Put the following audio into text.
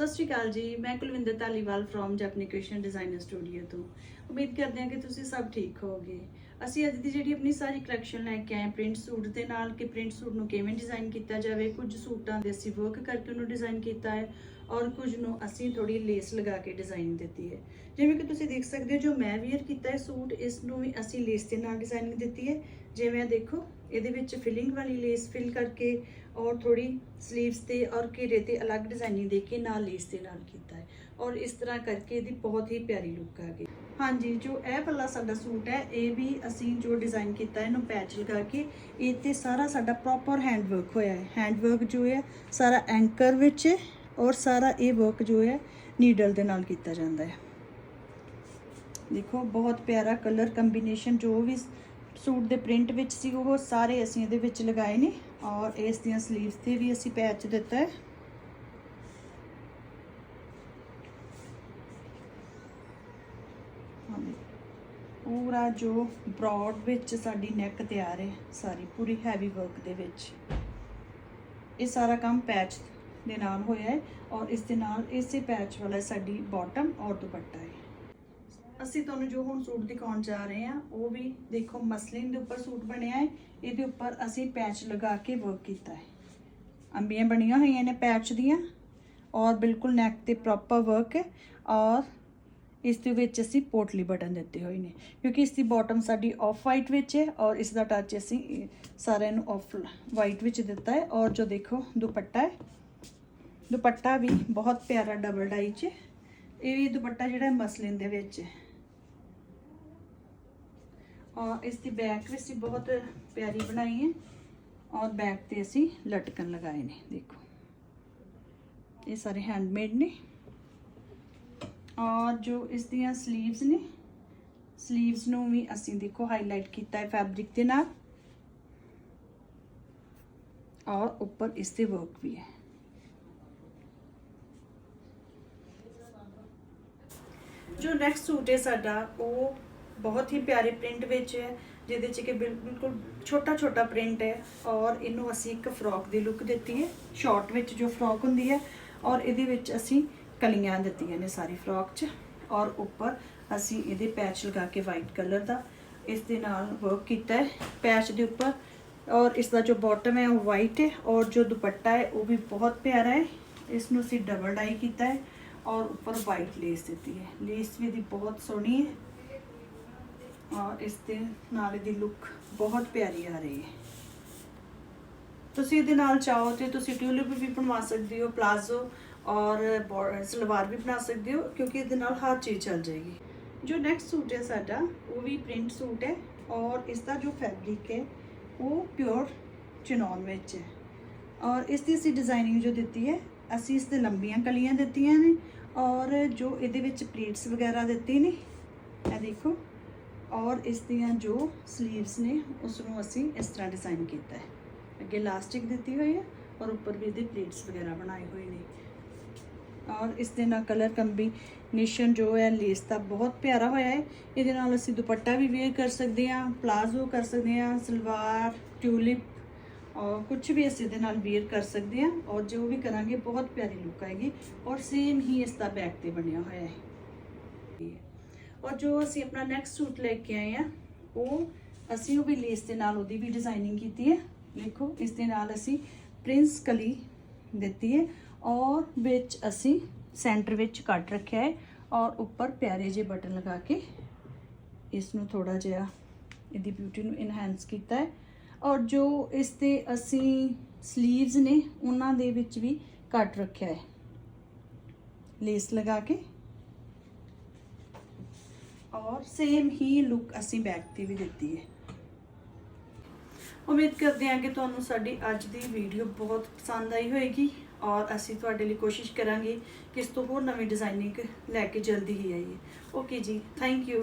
ਸਤਿ ਸ਼੍ਰੀ ਅਕਾਲ ਜੀ, ਮੈਂ Kulwinder Dhaliwal from Japni Krishan designer studio ਤੋਂ। ਉਮੀਦ ਕਰਦੇ ਹਾਂ ਕਿ ਤੁਸੀਂ ਸਭ ਠੀਕ ਹੋਵੋਗੇ। ਅਸੀਂ ਅੱਜ ਦੀ ਜਿਹੜੀ ਆਪਣੀ ਸਾਰੀ ਕਲੈਕਸ਼ਨ ਲੈ ਕੇ ਆਏ ਪ੍ਰਿੰਟ ਸੂਟ ਦੇ ਨਾਲ ਕਿ ਪ੍ਰਿੰਟ ਸੂਟ ਨੂੰ ਕਿਵੇਂ ਡਿਜ਼ਾਈਨ ਕੀਤਾ ਜਾਵੇ, ਕੁਝ ਸੂਟਾਂ ਦੇ ਅਸੀਂ ਵਰਕ ਕਰਕੇ ਉਹਨੂੰ ਡਿਜ਼ਾਈਨ ਕੀਤਾ ਹੈ ਔਰ ਕੁਝ ਨੂੰ ਅਸੀਂ ਥੋੜੀ ਲੇਸ ਲਗਾ ਕੇ ਡਿਜ਼ਾਈਨ ਦਿੱਤੀ ਹੈ। ਜਿਵੇਂ ਕਿ ਤੁਸੀਂ ਦੇਖ ਸਕਦੇ ਹੋ, ਜੋ ਮੈਂ ਵੇਅਰ ਕੀਤਾ ਹੈ ਸੂਟ, ਇਸ ਨੂੰ ਵੀ ਅਸੀਂ ਲੇਸ ਦੇ ਨਾਲ ਡਿਜ਼ਾਈਨਿੰਗ ਦਿੱਤੀ ਹੈ। ਜਿਵੇਂ ਦੇਖੋ ਇਹਦੇ ਵਿੱਚ ਫਿਲਿੰਗ ਵਾਲੀ ਲੇਸ ਫਿਲ ਕਰਕੇ ਔਰ ਥੋੜੀ ਸਲੀਵਸ ਤੇ ਔਰ ਘੇਰੇ ਤੇ ਅਲੱਗ ਡਿਜ਼ਾਈਨਿੰਗ ਦੇ ਕੇ ਨਾਲ ਲੇਸ ਦੇ ਨਾਲ ਕੀਤਾ ਹੈ। ਔਰ ਇਸ ਤਰ੍ਹਾਂ ਕਰਕੇ ਇਹਦੀ ਬਹੁਤ ਹੀ ਪਿਆਰੀ ਲੁੱਕ ਆ ਗਈ। ਹਾਂਜੀ, ਜੋ ਇਹ ਵਾਲਾ ਸਾਡਾ ਸੂਟ ਹੈ, ਇਹ ਵੀ ਅਸੀਂ ਜੋ ਡਿਜ਼ਾਈਨ ਕੀਤਾ ਇਹਨੂੰ ਪੈਚ ਲਗਾ ਕੇ ਇਹ ਤੇ ਸਾਰਾ ਸਾਡਾ ਪ੍ਰੋਪਰ ਹੈਂਡ ਵਰਕ ਹੋਇਆ ਹੈ। ਹੈਂਡ ਵਰਕ ਜੋ ਹੈ, ਸਾਰਾ ਐਂਕਰ ਵਿੱਚ ਔਰ ਸਾਰਾ ਇਹ ਵਰਕ ਜੋ ਹੈ ਨੀਡਲ ਦੇ ਨਾਲ ਕੀਤਾ ਜਾਂਦਾ ਹੈ। ਦੇਖੋ, ਬਹੁਤ ਪਿਆਰਾ ਕਲਰ ਕੰਬੀਨੇਸ਼ਨ ਜੋ ਵੀ ਸੂਟ ਦੇ ਪ੍ਰਿੰਟ ਵਿੱਚ ਸੀ, ਉਹ ਸਾਰੇ ਅਸੀਂ ਇਹਦੇ ਵਿੱਚ ਲਗਾਏ ਨੇ ਔਰ ਇਸ ਦੀਆਂ ਸਲੀਵਸ ਤੇ ਵੀ ਅਸੀਂ ਪੈਚ ਦਿੱਤਾ ਹੈ। ਪੂਰਾ ਜੋ ਬ੍ਰੌਡ ਵਿੱਚ ਸਾਡੀ ਨੈਕ ਤਿਆਰ ਹੈ, ਸਾਰੀ ਪੂਰੀ ਹੈਵੀ ਵਰਕ ਦੇ ਵਿੱਚ। ਇਹ ਸਾਰਾ ਕੰਮ ਪੈਚ ਦੇ ਨਾਲ ਹੋਇਆ ਹੈ ਔਰ ਇਸ ਦੇ ਨਾਲ ਇਸੇ ਪੈਚ ਵਾਲਾ ਸਾਡੀ ਬਾਟਮ ਔਰ ਦੁਪੱਟਾ ਹੈ। ਅਸੀਂ ਤੁਹਾਨੂੰ ਜੋ ਹੁਣ ਸੂਟ ਦਿਖਾਉਣ ਜਾ ਰਹੇ ਹਾਂ, ਉਹ ਵੀ ਦੇਖੋ ਮਸਲਿਨ ਦੇ ਉੱਪਰ ਸੂਟ ਬਣਿਆ ਹੈ, ਇਹਦੇ ਉੱਪਰ ਅਸੀਂ ਪੈਚ ਲਗਾ ਕੇ ਵਰਕ ਕੀਤਾ ਹੈ। ਅੰਬੀਆਂ ਬਣੀਆਂ ਹੋਈਆਂ ਨੇ ਪੈਚ ਦੀਆਂ, ਔਰ ਬਿਲਕੁਲ ਨੈਕ ਤੇ ਪ੍ਰੋਪਰ ਵਰਕ ਹੈ, ਔਰ ਇਸ ਦੇ ਵਿੱਚ ਅਸੀਂ ਪੋਟਲੀ ਬਟਨ ਦਿੱਤੇ ਹੋਏ ਨੇ, ਕਿਉਂਕਿ ਇਸ ਦੀ ਬਾਟਮ ਸਾਡੀ ਆਫ ਵਾਈਟ ਵਿੱਚ ਹੈ, ਔਰ ਇਸ ਦਾ ਟੱਚ ਅਸੀਂ ਸਾਰਿਆਂ ਨੂੰ ਆਫ ਵਾਈਟ ਵਿੱਚ ਦਿੱਤਾ ਹੈ, ਔਰ ਜੋ ਦੇਖੋ ਦੁਪੱਟਾ ਹੈ, ਦੁਪੱਟਾ ਵੀ ਬਹੁਤ ਪਿਆਰਾ ਡਬਲ ਡਾਈ 'ਚ ਇਹ ਦੁਪੱਟਾ ਜਿਹੜਾ ਮਸਲਿਨ ਦੇ ਵਿੱਚ ਹੈ। ਔਰ ਇਸ ਦੀ ਬੈਕ ਵੀ ਅਸੀਂ ਬਹੁਤ ਪਿਆਰੀ ਬਣਾਈ ਹੈ। ਔਰ ਬੈਕ ਤੇ ਅਸੀਂ ਲਟਕਣ ਲਗਾਏ ਨੇ, ਦੇਖੋ। ਇਹ ਸਾਰੇ ਹੈਂਡਮੇਡ ਨੇ। ਔਰ ਜੋ ਇਸ ਦੀਆਂ 슬ੀਵਸ ਨੇ 슬ੀਵਸ ਨੂੰ ਵੀ ਅਸੀਂ ਦੇਖੋ ਹਾਈਲਾਈਟ ਕੀਤਾ ਹੈ ਫੈਬਰਿਕ ਦੇ ਨਾਲ। ਔਰ ਉੱਪਰ ਇਸ ਤੇ ਵਰਕ ਵੀ ਹੈ। ਜੋ ਨੈਕਸਟ ਸੂਟ ਹੈ ਸਾਡਾ, ਉਹ ਬਹੁਤ ਹੀ ਪਿਆਰੇ ਪ੍ਰਿੰਟ ਵਿੱਚ ਹੈ, ਜਿਹਦੇ ਚ ਕਿ ਬਿਲਕੁਲ ਛੋਟਾ ਛੋਟਾ ਪ੍ਰਿੰਟ ਹੈ ਔਰ ਇਹਨੂੰ ਅਸੀਂ ਇੱਕ ਫਰੋਕ ਦੀ ਲੁੱਕ ਦਿੱਤੀ ਹੈ, ਸ਼ਾਰਟ ਵਿੱਚ ਜੋ ਫਰੋਕ ਹੁੰਦੀ ਹੈ ਔਰ ਇਹਦੇ ਵਿੱਚ ਅਸੀਂ ਕਲੀਆਂ ਦਿੱਤੀਆਂ ਨੇ ਸਾਰੀ ਫਰੋਕ 'ਚ ਔਰ ਉੱਪਰ ਅਸੀਂ ਇਹਦੇ ਪੈਚ ਲਗਾ ਕੇ ਵਾਈਟ ਕਲਰ ਦਾ ਇਸ ਦੇ ਨਾਲ ਵਰਕ ਕੀਤਾ ਹੈ ਪੈਚ ਦੇ ਉੱਪਰ ਔਰ ਇਸ ਦਾ ਜੋ ਬਾਟਮ ਹੈ ਉਹ ਵਾਈਟ ਹੈ ਔਰ ਜੋ ਦੁਪੱਟਾ ਹੈ ਉਹ ਵੀ ਬਹੁਤ ਪਿਆਰਾ ਹੈ, ਇਸ ਨੂੰ ਅਸੀਂ ਡਬਲ ਡਾਈ ਕੀਤਾ ਹੈ ਔਰ ਉੱਪਰ ਵਾਈਟ ਲੇਸ ਦਿੱਤੀ ਹੈ ਲੇਸ ਵੀ ਇਹਦੀ ਬਹੁਤ ਸੋਹਣੀ ਹੈ। ਔਰ ਇਸ ਦੇ ਨਾਲ ਇਹਦੀ ਲੁੱਕ ਬਹੁਤ ਪਿਆਰੀ ਆ ਰਹੀ ਹੈ। ਤੁਸੀਂ ਇਹਦੇ ਨਾਲ ਚਾਹੋ ਤੇ ਤੁਸੀਂ ਟਿਊਲਿਪ ਵੀ ਬਣਵਾ ਸਕਦੇ ਹੋ ਪਲਾਜ਼ੋ ਔਰ ਬੋ- ਸਲਵਾਰ ਵੀ ਬਣਾ ਸਕਦੇ ਹੋ, ਕਿਉਂਕਿ ਇਹਦੇ ਨਾਲ ਹਰ ਚੀਜ਼ ਚੱਲ ਜਾਏਗੀ। ਜੋ ਨੈਕਸਟ ਸੂਟ ਹੈ ਸਾਡਾ, ਉਹ ਵੀ ਪ੍ਰਿੰਟ ਸੂਟ ਹੈ ਔਰ ਇਸ ਦਾ ਜੋ ਫੈਬਰਿਕ ਹੈ, ਉਹ ਪਿਓਰ ਚਿਨੌਨ ਵਿੱਚ ਹੈ। ਔਰ ਇਸ ਦੀ ਅਸੀਂ ਡਿਜ਼ਾਈਨਿੰਗ ਜੋ ਦਿੱਤੀ ਹੈ, ਅਸੀਂ ਇਸ ਤੇ ਲੰਬੀਆਂ ਕਲੀਆਂ ਦਿੱਤੀਆਂ ਨੇ ਔਰ ਜੋ ਇਹਦੇ ਵਿੱਚ ਪਲੇਟਸ ਵਗੈਰਾ ਦਿੱਤੀ ਨੇ, ਇਹ ਦੇਖੋ। ਔਰ ਇਸ ਦੀਆਂ ਜੋ 슬ੀਵਸ ਨੇ ਉਸ ਨੂੰ ਅਸੀਂ ਇਸ ਤਰ੍ਹਾਂ ਡਿਜ਼ਾਈਨ ਕੀਤਾ ਹੈ। ਅੱਗੇ ਇਲਾਸਟਿਕ ਦਿੱਤੀ ਹੋਈ ਹੈ ਔਰ ਉੱਪਰ ਵੀ ਇਹਦੇ ਪਲੇਟਸ ਵਗੈਰਾ ਬਣਾਏ ਹੋਏ ਨੇ। ਔਰ ਇਸ ਦੇ ਨਾਲ ਕਲਰ ਕੰਬੀਨੇਸ਼ਨ ਜੋ ਹੈ ਲੇਸ ਦਾ ਬਹੁਤ ਪਿਆਰਾ ਹੋਇਆ ਹੈ। ਇਹਦੇ ਨਾਲ ਅਸੀਂ ਦੁਪੱਟਾ ਵੀ ਵੇਅਰ ਕਰ ਸਕਦੇ ਹਾਂ ਪਲਾਜ਼ੋ ਕਰ ਸਕਦੇ ਹਾਂ, ਸਲਵਾਰ ਟਿਊਲਿਪ ਔਰ ਕੁਝ ਵੀ ਅਸੀਂ ਇਹਦੇ ਨਾਲ ਵੇਅਰ ਕਰ ਸਕਦੇ ਹਾਂ ਔਰ ਜੋ ਵੀ ਕਰਾਂਗੇ, ਬਹੁਤ ਪਿਆਰੀ ਲੁੱਕ ਆਏਗੀ ਔਰ ਸੇਮ ਹੀ ਇਸ ਦਾ ਬੈਕ ਤੇ ਬਣਿਆ ਹੋਇਆ ਹੈ। ਔਰ ਜੋ ਅਸੀਂ ਆਪਣਾ ਨੈਕਸਟ ਸੂਟ ਲੈ ਕੇ ਆਏ ਆ, ਉਹ ਅਸੀਂ ਉਹ ਵੀ ਲੇਸ ਦੇ ਨਾਲ ਉਹਦੀ ਵੀ ਡਿਜ਼ਾਈਨਿੰਗ ਕੀਤੀ ਹੈ। ਦੇਖੋ, ਇਸ ਦੇ ਨਾਲ ਅਸੀਂ ਪ੍ਰਿੰਸ ਕਲੀ ਦਿੱਤੀ ਹੈ ਔਰ ਵਿੱਚ ਅਸੀਂ ਸੈਂਟਰ ਵਿੱਚ ਕੱਟ ਰੱਖਿਆ ਹੈ ਔਰ ਉੱਪਰ ਪਿਆਰੇ ਜਿਹੇ ਬਟਨ ਲਗਾ ਕੇ ਇਸ ਨੂੰ ਥੋੜਾ ਜਿਹਾ ਇਹਦੀ ਬਿਊਟੀ ਨੂੰ ਇਨਹੈਂਸ ਕੀਤਾ ਹੈ। ਔਰ ਜੋ ਇਸ ਤੇ ਅਸੀਂ 슬ੀਵਸ ਨੇ, ਉਹਨਾਂ ਦੇ ਵਿੱਚ ਵੀ ਕੱਟ ਰੱਖਿਆ ਹੈ। ਲੇਸ ਲਗਾ ਕੇ ਔਰ ਸੇਮ ਹੀ ਲੁੱਕ ਅਸੀਂ ਬੈਕ ਤੇ ਵੀ ਦਿੱਤੀ ਹੈ। ਉਮੀਦ ਕਰਦੇ ਹਾਂ ਕਿ ਤੁਹਾਨੂੰ ਸਾਡੀ ਅੱਜ ਦੀ ਵੀਡੀਓ ਬਹੁਤ ਪਸੰਦ ਆਈ ਹੋਵੇਗੀ ਔਰ ਅਸੀਂ ਤੁਹਾਡੇ ਲਈ ਕੋਸ਼ਿਸ਼ ਕਰਾਂਗੇ ਕਿ ਇਸ ਤੋਂ ਹੋਰ ਨਵੀਂ ਡਿਜ਼ਾਈਨਿੰਗ ਲੈ ਕੇ ਜਲਦੀ ਹੀ ਆਈਏ। ਓਕੇ ਜੀ ਥੈਂਕ ਯੂ